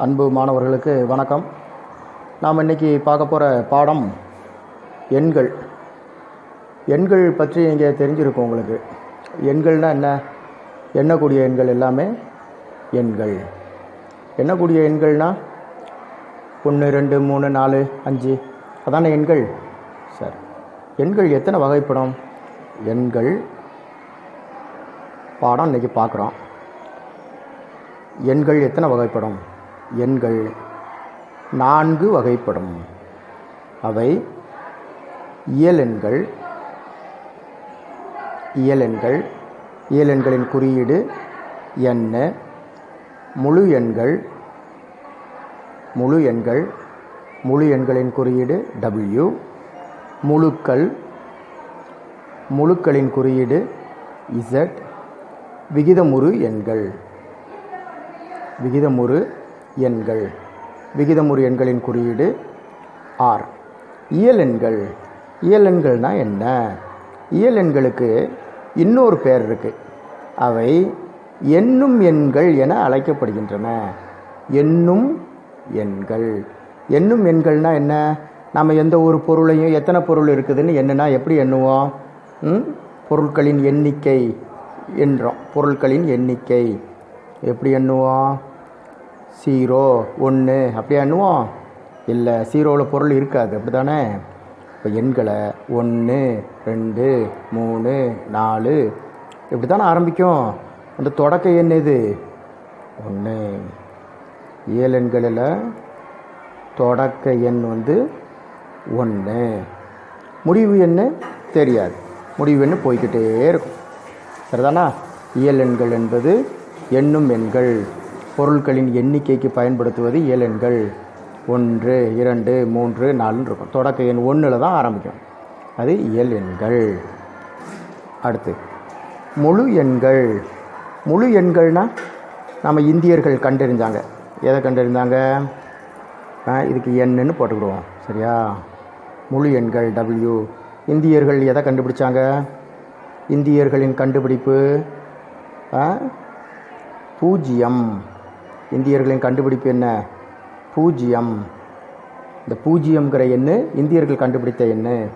அன்பு மாணவர்களுக்கு வணக்கம். நாம் இன்றைக்கி பார்க்க போகிற பாடம் எண்கள். எண்கள் பற்றி இங்கே தெரிஞ்சிருக்கும் உங்களுக்கு. எண்கள்னால் என்ன? எண்ணக்கூடிய எண்கள் எல்லாமே எண்கள். எண்ணக்கூடிய எண்கள்னால் ஒன்று ரெண்டு மூணு நாலு அஞ்சு. அதான எண்கள்? சார். எண்கள் எத்தனை வகைப்படும்? எண்கள். பாடம் இன்றைக்கி பார்க்குறோம். எண்கள் எத்தனை வகைப்படும்? எண்கள் நான்கு வகைப்படும். அவை இயலெண்கள் இயலெண்கள் இயலெண்களின் குறியீடு என்ன முழு எண்கள் முழு எண்கள் முழு எண்களின் குறியீடு டபிள்யூ முழுக்கள் முழுக்களின் குறியீடு இசட் விகிதமுறு எண்கள். விகிதமுறு எண்கள். விகிதமுறு எண்களின் குறியீடு ஆர். இயல் எண்கள். இயல் எண்கள்னால் என்ன? இயல் எண்களுக்கு இன்னொரு பெயர் இருக்குது அவை எண்ணும் எண்கள் என அழைக்கப்படுகின்றன. எண்ணும் எண்கள். எண்ணும் எண்கள்னால் என்ன? நம்ம எந்த ஒரு பொருளையும் எத்தனை பொருள் இருக்குதுன்னு என்னன்னா எப்படி எண்ணுவோம்? ம்? பொருட்களின் எண்ணிக்கை என்றோம். பொருட்களின் எண்ணிக்கை. எப்படி எண்ணுவோம்? ஜீரோ ஒன்று அப்படி எண்ணுவோம் இல்லை ஜீரோவில் பொருள் இருக்காது அப்படி தானே இப்போ எண்களை ஒன்று ரெண்டு மூணு நாலு இப்படி தானே ஆரம்பிக்கும். அந்த தொடக்க எண் எது? ஒன்று ஏழு எண்களில் தொடக்க எண் வந்து ஒன்று முடிவு எண்ணு தெரியாது. முடிவு எண்ணு போய்கிட்டே இருக்கும். சரிதானா? இயல் எண்கள் என்பது எண்ணும் எண்கள். பொருட்களின் எண்ணிக்கைக்கு பயன்படுத்துவது இயல் எண்கள் ஒன்று இரண்டு மூன்று நாலுன்னு இருக்கும். தொடக்க எண் ஒன்றில் தான் ஆரம்பிக்கும். அது இயல் எண்கள் அடுத்து முழு எண்கள். முழு எண்கள்னா நம்ம இந்தியர்கள் கண்டறிஞ்சாங்க. எதை கண்டறிந்தாங்க? ஆ, இதுக்கு எண்ணுன்னு போட்டுக்கிடுவோம். சரியா? முழு எண்கள் டபிள்யூ இந்தியர்கள் எதை கண்டுபிடிச்சாங்க? இந்தியர்களின் கண்டுபிடிப்பு பூஜ்ஜியம். இந்தியர்களின் கண்டுபிடிப்பு என்ன? பூஜ்ஜியம் இந்த பூஜ்ஜியம்ங்கிற எண்ணு இந்தியர்கள் கண்டுபிடித்த எண்ணு.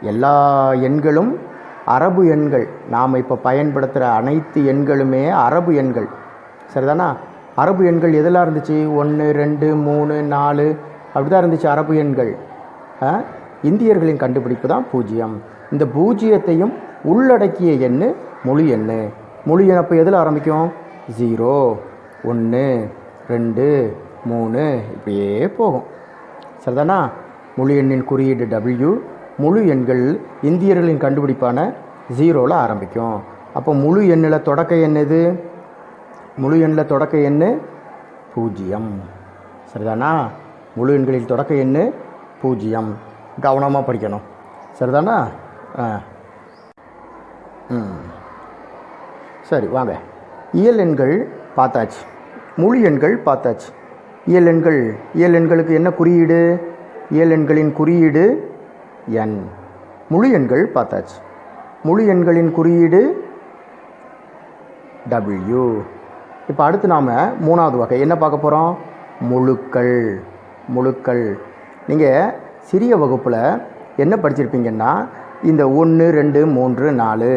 எல்லா எண்களும் அரபு எண்கள். நாம் இப்போ பயன்படுத்துகிற அனைத்து எண்களுமே அரபு எண்கள். சரிதானா? அரபு எண்கள் எதெல்லாம் இருந்துச்சு? ஒன்று ரெண்டு மூணு நாலு. அப்படி தான் இருந்துச்சு அரபு எண்கள். ஆ? இந்தியர்களின் கண்டுபிடிப்பு தான் பூஜ்ஜியம் இந்த பூஜ்ஜியத்தையும் உள்ளடக்கிய எண்ணு மொழி எண்ணு. மொழி எண் அப்போ எதில் ஆரம்பிக்கும்? ஜீரோ. ஒன்று ரெண்டு மூணு இப்படியே போகும். சரிதானா? முழு எண்ணின் குறியீடு டபிள்யூ முழு எண்கள் இந்தியர்களின் கண்டுபிடிப்பான ஜீரோவில் ஆரம்பிக்கும். அப்போ முழு எண்ணில் தொடக்க எண் எது? முழு எண்ணில் தொடக்க எண் பூஜ்ஜியம். சரிதானா? முழு எண்களில் தொடக்க எண் பூஜ்ஜியம். கவனமாக படிக்கணும். சரிதானா? ஆ. ம். சரி வாங்க. இயல் எண்கள் பார்த்தாச்சு. முழு எண்கள் பார்த்தாச்சு. இயல் எண்கள் இயல் எண்களுக்கு என்ன குறியீடு? இயல் எண்களின் குறியீடு எண். முழு எண்கள் பார்த்தாச்சு. முழு எண்களின் குறியீடு டபிள்யூ இப்போ அடுத்து நாம் மூணாவது வகை என்ன பார்க்க போகிறோம் முழுக்கள். முழுக்கள். நீங்கள் சிறிய வகுப்பில் என்ன படிச்சிருப்பீங்கன்னா இந்த ஒன்று ரெண்டு மூன்று நாலு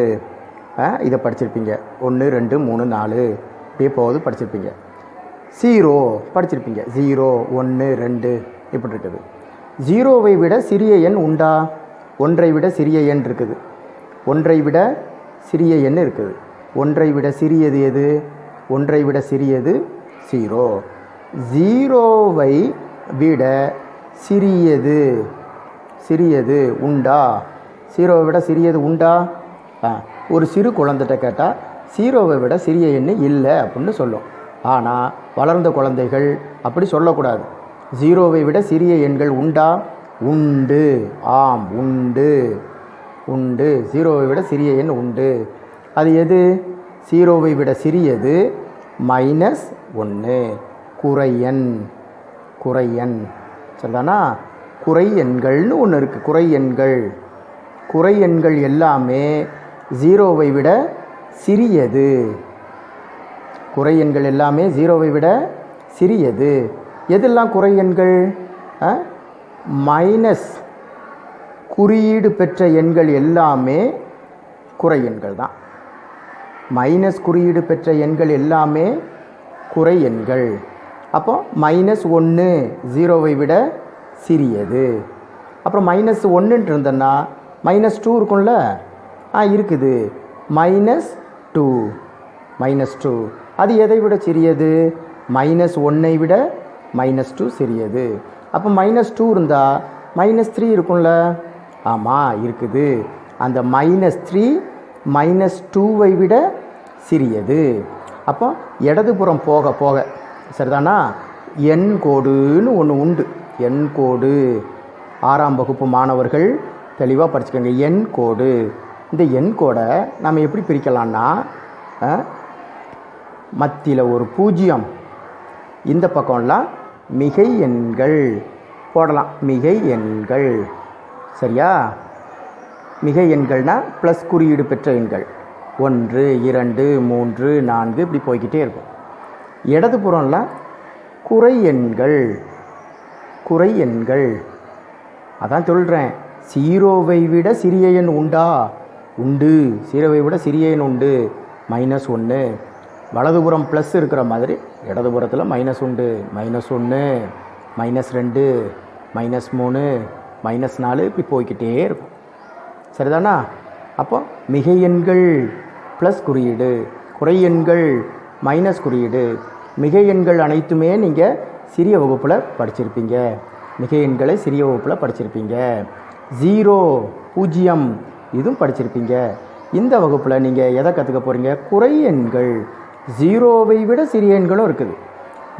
இதை படிச்சிருப்பீங்க. ஒன்று ரெண்டு மூணு நாலு. இப்போது படிச்சிருப்பீங்க. ஜீரோ படிச்சிருப்பீங்க. ஜீரோ ஒன்று ரெண்டு இப்படி இருக்குது ஜீரோவை விட சிறிய எண் உண்டா? ஒன்றை விட சிறிய எண் இருக்குது. ஒன்றை விட சிறிய எண் இருக்குது. ஒன்றை விட சிறியது எது? ஒன்றை விட சிறியது ஜீரோ ஜீரோவை விட சிறியது. சிறியது உண்டா? ஜீரோவை விட சிறியது உண்டா? ஆ ஒரு சிறு குழந்தைகிட்ட கேட்டால் ஜீரோவை விட சிறிய எண் இல்லை அப்படின்னு சொல்லும். ஆனால் வளர்ந்த குழந்தைகள் அப்படி சொல்லக்கூடாது. ஜீரோவை விட சிறிய எண்கள் உண்டா? உண்டு. ஆம் உண்டு. உண்டு. ஜீரோவை விட சிறிய எண் உண்டு. அது எது? ஜீரோவை விட சிறியது மைனஸ் ஒன்று குறையன் குறையன் சரிதானா? குறை எண்கள்னு ஒன்று இருக்குது குறை எண்கள். குறை எண்கள் எல்லாமே ஜீரோவை விட சிறியது. குறை எண்கள் எல்லாமே ஜீரோவை விட சிறியது. எதெல்லாம் குறை எண்கள்? மைனஸ் குறியீடு பெற்ற எண்கள் எல்லாமே குறை எண்கள் தான். மைனஸ் குறியீடு பெற்ற எண்கள் எல்லாமே குறை எண்கள். அப்போ மைனஸ் ஒன்று ஜீரோவை விட சிறியது. அப்புறம் மைனஸ் ஒன்றுன்ட்டு இருந்தேன்னா மைனஸ் டூ இருக்கும்ல? ஆ இருக்குது. மைனஸ் டூ மைனஸ் டூ அது எதை விட சிறியது? மைனஸ் ஒன்னை விட மைனஸ் டூ சிறியது. அப்போ மைனஸ் டூ இருந்தால் மைனஸ் த்ரீ இருக்கும்ல? ஆமாம் இருக்குது. அந்த மைனஸ் த்ரீ மைனஸ் டூவை விட சிறியது. அப்போ இடதுபுறம் போக போக சரிதானா? எண் கோடுன்னு ஒன்று உண்டு. எண் கோடு. ஆறாம் வகுப்பு மாணவர்கள் தெளிவாக படிச்சுக்கோங்க. எண் கோடு. இந்த எண் கோடை நம்ம எப்படி பிரிக்கலான்னா மத்தியில் ஒரு பூஜ்ஜியம் இந்த பக்கம்லாம் மிகை எண்கள். போடலாம். மிகை எண்கள். சரியா? மிகை எண்கள்னால் ப்ளஸ் குறியீடு பெற்ற எண்கள். ஒன்று இரண்டு மூன்று நான்கு இப்படி போய்கிட்டே இருக்கும். இடதுபுறம்லாம் குறை எண்கள். குறை எண்கள். அதான் சொல்கிறேன் சீரோவை விட சிறிய எண் உண்டா? உண்டு. சீரோவை விட சிறிய எண் உண்டு. மைனஸ் ஒன்று வலதுபுறம் ப்ளஸ் இருக்கிற மாதிரி இடதுபுறத்தில் மைனஸ் உண்டு மைனஸ் ஒன்று மைனஸ் ரெண்டு மைனஸ் மூணு மைனஸ் நாலு இப்படி போய்க்கிட்டே இருக்கும். சரிதானா? அப்போ மிகை எண்கள் ப்ளஸ் குறியீடு குறை எண்கள் மைனஸ் குறியீடு. மிகை எண்கள் அனைத்துமே நீங்கள் சிறிய வகுப்பில் படிச்சிருப்பீங்க. மிகை எண்களை சிறிய வகுப்பில் படிச்சிருப்பீங்க. ஜீரோ பூஜ்ஜியம் இதுவும் படிச்சிருப்பீங்க. இந்த வகுப்பில் நீங்கள் எதை கற்றுக்க போகிறீங்க குறை எண்கள். ஜீரோவை விட சிறிய எண்களும் இருக்குது.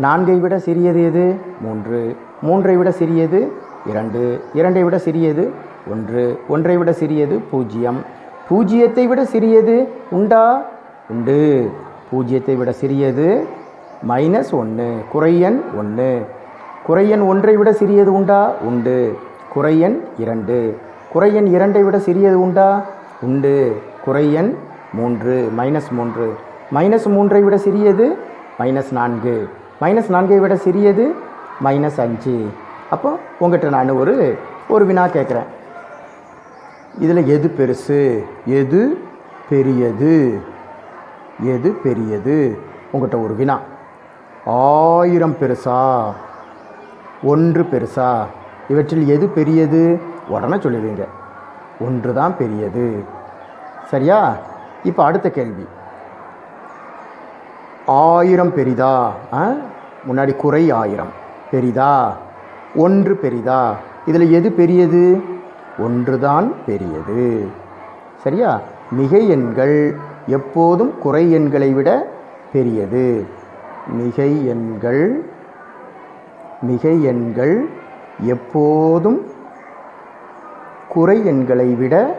நான்கை விட சிறியது எது? மூன்று. மூன்றை விட சிறியது இரண்டு. இரண்டை விட சிறியது ஒன்று. ஒன்றை விட சிறியது பூஜ்ஜியம். பூஜ்ஜியத்தை விட சிறியது உண்டா? உண்டு. பூஜ்ஜியத்தை விட சிறியது மைனஸ் ஒன்று குறையன் ஒன்று குறையன் ஒன்றை விட சிறியது உண்டா? உண்டு. குறையன் இரண்டு. குறையன் இரண்டை விட சிறியது உண்டா? உண்டு. குறையன் மூன்று. மைனஸ் மூன்று. மைனஸ் மூன்றை விட சிறியது மைனஸ் நான்கு. மைனஸ் நான்கை விட சிறியது மைனஸ் அஞ்சு. அப்போ உங்கள்கிட்ட நான் ஒரு ஒரு வினா கேட்குறேன். இதில் எது பெருசு? எது பெரியது? எது பெரியது? உங்கள்கிட்ட ஒரு வினா. ஆயிரம் பெருசா? ஒன்று பெருசா? இவற்றில் எது பெரியது? உடனே சொல்லிடுவீங்க. ஒன்று தான் பெரியது. சரியா? இப்போ அடுத்த கேள்வி. ஆயிரம் பெரிதா? ஆ? முன்னாடி குறை ஆயிரம். பெரிதா? ஒன்று பெரிதா? இதில் எது பெரியது? ஒன்று தான் பெரியது. சரியா? மிகை எண்கள் எப்போதும் குறை எண்களை விட பெரியது. மிகை எண்கள் மிகை எண்கள் எப்போதும் குறை எண்களை விட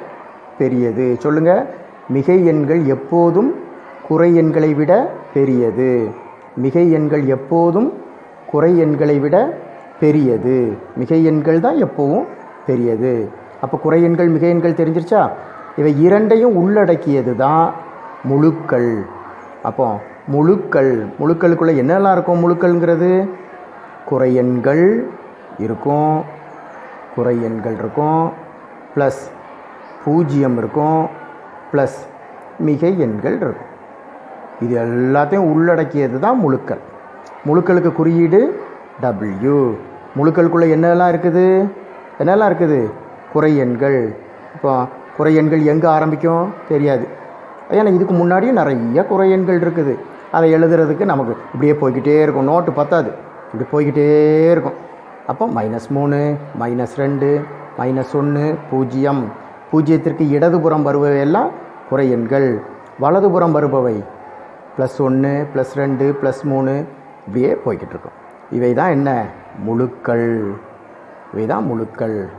பெரியது. சொல்லுங்கள் மிகை எண்கள் எப்போதும் குறை எண்களை விட பெரியது. மிகை எண்கள் எப்போதும் குறை எண்களை விட பெரியது. மிகை எண்கள் தான் எப்போவும் பெரியது. அப்போ குறை எண்கள் மிகை எண்கள் தெரிஞ்சிருச்சா? இவை இரண்டையும் உள்ளடக்கியது தான் முழுக்கள். அப்போ முழுக்கள் முழுக்களுக்குள்ளே என்னெல்லாம் இருக்கும் முழுக்கள்ங்கிறது? குறை எண்கள் இருக்கும் குறை எண்கள் இருக்கும் ப்ளஸ் பூஜ்ஜியம் இருக்கும் ப்ளஸ் மிகை எண்கள் இருக்கும். இது எல்லாத்தையும் உள்ளடக்கியது தான் முழுக்கள். முழுக்களுக்கு குறியீடு டபிள்யூ முழுக்களுக்குள்ளே என்னெல்லாம் இருக்குது? என்னெல்லாம் இருக்குது? குறை எண்கள். இப்போ குறை எண்கள் எங்கே ஆரம்பிக்கும்? தெரியாது. ஏன்னா இதுக்கு முன்னாடியும் நிறைய குறை எண்கள் இருக்குது. அதை எழுதுறதுக்கு நமக்கு இப்படியே போய்கிட்டே இருக்கும். நோட்டு பத்தாது. இப்படி போய்கிட்டே இருக்கும். அப்போ மைனஸ் மூணு மைனஸ் ரெண்டு மைனஸ் ஒன்று பூஜ்ஜியம். பூஜ்ஜியத்திற்கு இடதுபுறம் வருபவையெல்லாம் குறை எண்கள். வலதுபுறம் வருபவை ப்ளஸ் ஒன்று ப்ளஸ் ரெண்டு ப்ளஸ் மூணு இப்படியே போய்கிட்டு இருக்கும் இவை தான் என்ன? முழுக்கள். இவை தான் முழுக்கள்.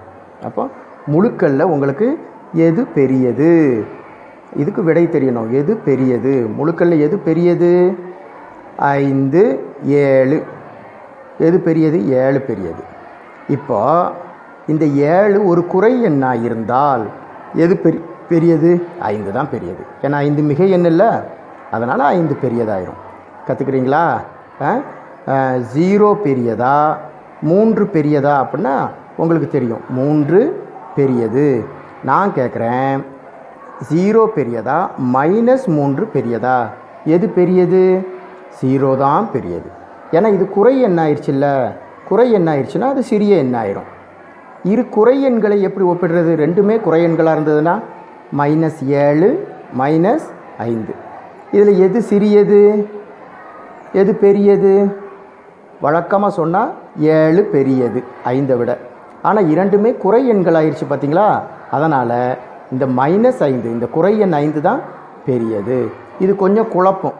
அப்போ முழுக்களில் உங்களுக்கு எது பெரியது? இதுக்கு விடை தெரியணும். எது பெரியது? முழுக்களில் எது பெரியது? ஐந்து ஏழு. எது பெரியது? ஏழு பெரியது. இப்போ இந்த ஏழு ஒரு குறை எண்ணாக இருந்தால் எது பெரி பெரியது? ஐந்து தான் பெரியது. ஏன்னா ஐந்து மிகை எண் இல்லை அதனால் ஐந்து பெரியதாயிரும். கற்றுக்குறீங்களா ஆ? ஜீரோ பெரியதா? மூன்று பெரியதா அப்படின்னா உங்களுக்கு தெரியும். மூன்று பெரியது. நான் கேட்குறேன் ஜீரோ பெரியதா? மைனஸ் மூன்று பெரியதா? எது பெரியது? ஜீரோ தான் பெரியது. ஏன்னா இது குறை எண் ஆயிடுச்சுல்ல குறை எண் ஆயிடுச்சுன்னா அது சிறிய எண் ஆயிரும் இரு குறை எண்களை எப்படி ஒப்பிடுறது? ரெண்டுமே குறை எண்களாக இருந்ததுன்னா மைனஸ் ஏழு மைனஸ் ஐந்து. இதில் எது சிறியது? எது பெரியது? வழக்கமாக சொன்னால் ஏழு பெரியது ஐந்தை விட. ஆனால் இரண்டுமே குறை எண்கள் ஆயிடுச்சு பார்த்தீங்களா அதனால் இந்த மைனஸ் ஐந்து இந்த குறை எண் ஐந்து தான் பெரியது. இது கொஞ்சம் குழப்பம்.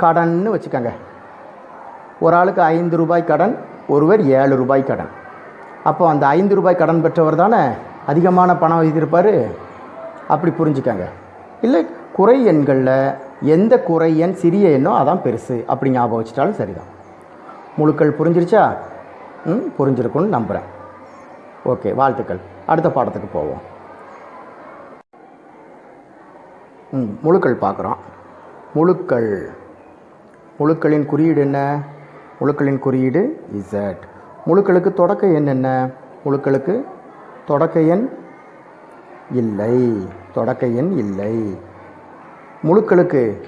கடன்னு வச்சுக்கோங்க. ஒரு ஆளுக்கு ஐந்து ரூபாய் கடன் ஒருவர் ஏழு ரூபாய் கடன். அப்போ அந்த ஐந்து ரூபாய் கடன் பெற்றவர் தானே? அதிகமான பணம் வைத்திருப்பார். அப்படி புரிஞ்சுக்கங்க. இல்லை குறை எண்களில் எந்த குறை எண் சிறிய எண்ணோ அதான் பெருசு. அப்படி ஞாபகம் வச்சுட்டாலும் சரிதான். முழுக்கள் புரிஞ்சிருச்சா? ம் புரிஞ்சிருக்கும்னு நம்புகிறேன் ஓகே வாழ்த்துக்கள். அடுத்த பாடத்துக்கு போவோம். ம் முழுக்கள் பார்க்குறோம். முழுக்கள். முழுக்களின் குறியீடு என்ன? முழுக்களின் குறியீடு இசட் முழுக்களுக்கு தொடக்க எண் என்ன? முழுக்களுக்கு தொடக்க எண் இல்லை. தொடக்க எண் இல்லை. முழுக்களுக்கு.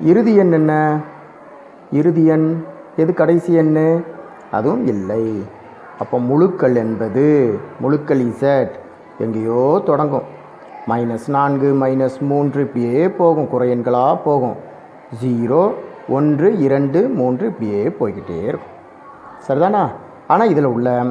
இறுதி எண் என்ன? இறுதி எண் எது கடைசி எண் அதுவும் இல்லை. அப்போ முழுக்கள் என்பது முழுக்கள் இசட் எங்கேயோ தொடங்கும். மைனஸ் நான்கு மைனஸ் மூன்று இப்படியே போகும். குறையன்களாக போகும். ஜீரோ ஒன்று இரண்டு மூன்று இப்படியே போய்கிட்டே இருக்கும். சரிதானா? ஆனால் இதில் உள்ள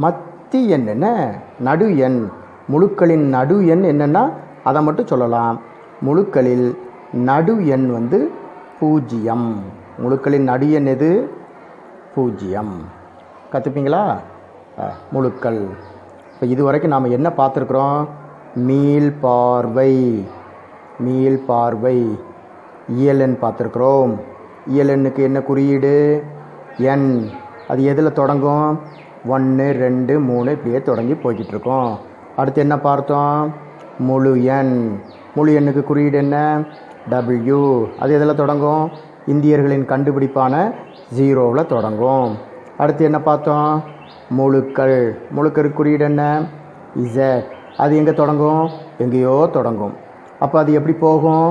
மத்தி எண் என்ன? நடு எண். முழுக்களின் நடு எண் என்னென்னா அதை மட்டும் சொல்லலாம். முழுக்களில் நடு எண் வந்து பூஜ்ஜியம். முழுக்களின் நடு எண் எது? பூஜ்ஜியம். கற்றுப்பீங்களா முழுக்கள். இப்போ இது வரைக்கும் நாம் என்ன பார்த்துருக்குறோம்? மீள் பார்வை. மீள் பார்வை. இயலன் பார்த்துருக்குறோம். இயலனுக்கு என்ன குறியீடு? எண். அது எதில் தொடங்கும்? ஒன்று ரெண்டு மூணு இப்படியே தொடங்கி போய்கிட்டு இருக்கோம் அடுத்து என்ன பார்த்தோம்? முழு எண். முழு எண்ணுக்கு குறியீடு என்ன? டபிள்யூ அது எதில் தொடங்கும்? இந்தியர்களின் கண்டுபிடிப்பான ஜீரோவில் தொடங்கும். அடுத்து என்ன பார்த்தோம்? முழுக்கள். முழுக்கரு குறியீடு என்ன? இசட் அது எங்கே தொடங்கும்? எங்கேயோ தொடங்கும். அப்போ அது எப்படி போகும்?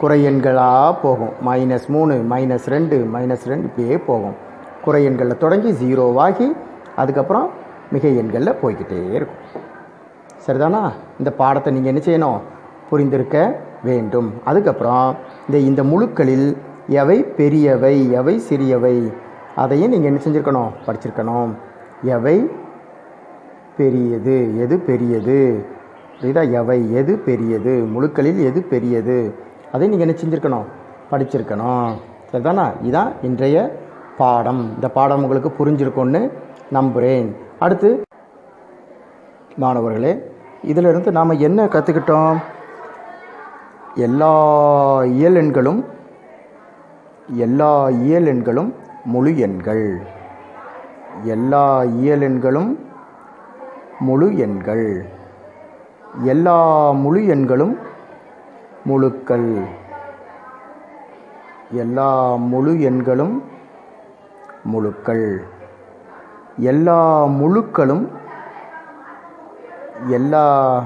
குறை எண்களாக போகும். மைனஸ் மூணு மைனஸ் ரெண்டு மைனஸ் ரெண்டு இப்படியே போகும். குறை எண்களில் தொடங்கி ஜீரோவாகி அதுக்கப்புறம் மிக எண்களில் போய்கிட்டே இருக்கும். சரிதானா? இந்த பாடத்தை நீங்கள் என்ன செய்யணும்? புரிந்திருக்க வேண்டும். அதுக்கப்புறம் இந்த இந்த முழுக்களில் எவை பெரியவை எவை சிறியவை அதையும் நீங்கள் என்ன செஞ்சுருக்கணும்? படிச்சிருக்கணும். எவை பெரியது எது பெரியது? புரியுதா? எவை எது பெரியது? முழுக்களில் எது பெரியது? அதை நீங்கள் என்ன செஞ்சுருக்கணும்? படிச்சிருக்கணும். சரிதானா? இதான் இன்றைய பாடம். இந்த பாடம் உங்களுக்கு புரிஞ்சிருக்கும்னு நம்புகிறேன் அடுத்து மாணவர்களே இதிலிருந்து நாம் என்ன கற்றுக்கிட்டோம் எல்லா இயலெண்களும் எல்லா இயலெண்களும் முழு எண்கள். எல்லா இயலெண்களும் முழு எண்கள். எல்லா முழு எண்களும் முழுக்கள். எல்லா முழு எண்களும் முழுக்கள். எல்லா முழுக்களும் எல்லா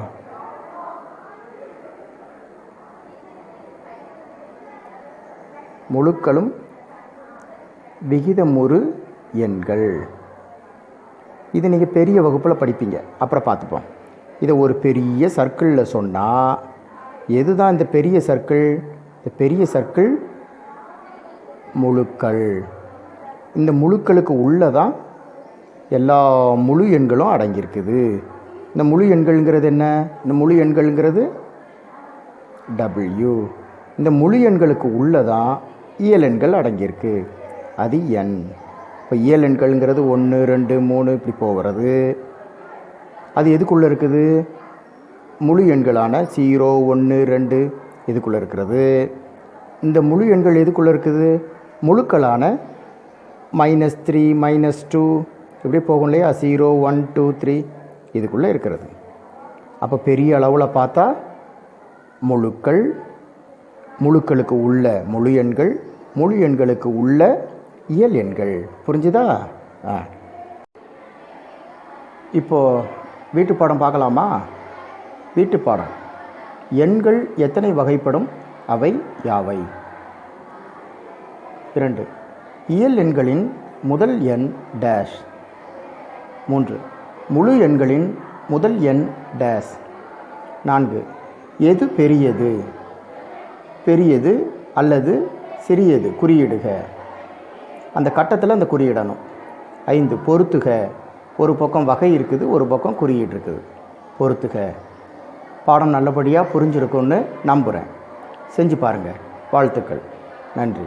முழுக்களும் விகிதமுறு எண்கள். இது நீங்கள் பெரிய வகுப்பில் படிப்பீங்க. அப்புறம் பார்த்துப்போம். இதை ஒரு பெரிய சர்க்கிளில் சொன்னால் எது தான் இந்த பெரிய சர்க்கிள்? இந்த பெரிய சர்க்கிள் முழுக்கள். இந்த முழுக்களுக்கு உள்ளே தான் எல்லா முழு எண்களும் அடங்கியிருக்குது. இந்த முழு எண்கள்ங்கிறது என்ன? இந்த முழு எண்கள்ங்கிறது டபிள்யூ இந்த முழு எண்களுக்கு உள்ளே தான் எண்கள் அடங்கியிருக்கு. அது எண். இப்போ இயல் எண்கள்ங்கிறது ஒன்று ரெண்டு மூணு இப்படி போகிறது. அது எதுக்குள்ளே இருக்குது? முழு எண்களான ஜீரோ ஒன்று ரெண்டு இதுக்குள்ளே இருக்கிறது? இந்த முழு எண்கள் எதுக்குள்ளே இருக்குது? முழுக்களான மைனஸ் த்ரீ மைனஸ் டூ இப்படி போகும் இல்லையா? ஜீரோ ஒன் டூ த்ரீ இதுக்குள்ளே இருக்கிறது. அப்போ பெரிய அளவில் பார்த்தா முழுக்கள் முழுக்களுக்கு உள்ள முழு எண்கள் முழு எண்களுக்கு உள்ள இயல் எண்கள். புரிஞ்சுதா? ஆ. இப்போது வீட்டு பாடம் பார்க்கலாமா? வீட்டு பாடம். எண்கள் எத்தனை வகைப்படும்? அவை யாவை? இரண்டு. இயல் எண்களின் முதல் எண் டேஷ். மூன்று. முழு எண்களின் முதல் எண் டேஷ். நான்கு. எது பெரியது? பெரியது அல்லது சிறியது? குறியிடுக. அந்த கட்டத்தில் அந்த குறியிடணும். ஐந்து பொறுத்துக. ஒரு பக்கம் வகை இருக்குது ஒரு பக்கம் குறியீடு இருக்குது பொறுத்துக. பாடம் நல்லபடியாக புரிஞ்சிருக்கும்னு நம்புகிறேன் செஞ்சு பாருங்கள் வாழ்த்துக்கள். நன்றி.